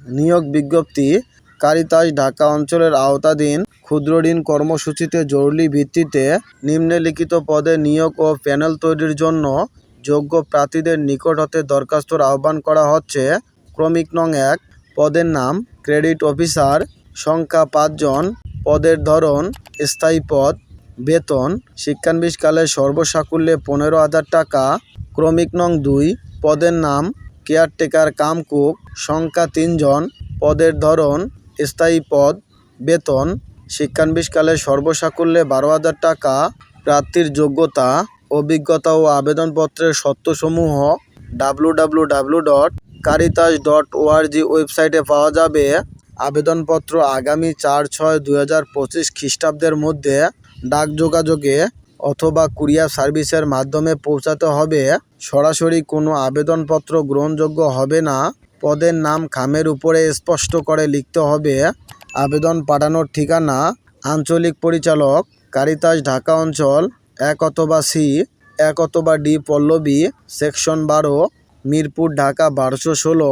নিয়োগ বিজ্ঞপ্তি, কারিতাস ঢাকা অঞ্চলের আওতাধীন ক্ষুদ্রঋণ কর্মসূচিতে জরুরি ভিত্তিতে নিম্নলিখিত পদে নিয়োগ ও প্যানেল তৈরির জন্য যোগ্য প্রার্থীদের নিকট হতে দরখাস্তর আহ্বান করা হচ্ছে। ক্রমিক নং এক, পদের নাম, ক্রেডিট অফিসার, সংখ্যা পাঁচজন পদের ধরন, স্থায়ী পদ, বেতন শিক্ষানবিশকালে সর্বসাকুল্যে পনেরো হাজার টাকা। ক্রমিক নং দুই, পদের নাম কেয়ারটেকার কাম কুক সংখ্যা তিনজন, পদের ধরন, স্থায়ী পদ, বেতন, শিক্ষানবিশকালে সর্বসাকুল্যে বারো হাজার টাকা, প্রার্থীর যোগ্যতা, অভিজ্ঞতা ও আবেদনপত্রের সত্যসমূহ W W W dot Caritas dot ORG ওয়েবসাইটে পাওয়া যাবে। আবেদনপত্র আগামী চার ছয় দুই হাজার পঁচিশ খ্রিস্টাব্দের মধ্যে ডাক যোগাযোগে অথবা কুরিয়ার সার্ভিসের মাধ্যমে পৌঁছাতে হবে, সরাসরি কোনো আবেদনপত্র গ্রহণযোগ্য হবে না। পদের নাম খামের উপরে স্পষ্ট করে লিখতে হবে, আবেদন পাঠানোর ঠিকানা, আঞ্চলিক পরিচালক, কারিতাস, ঢাকা অঞ্চল, এক অথবা সি, এক অথবা ডি, পল্লবী, সেকশন বারো, মিরপুর, ঢাকা বারোশো ষোলো।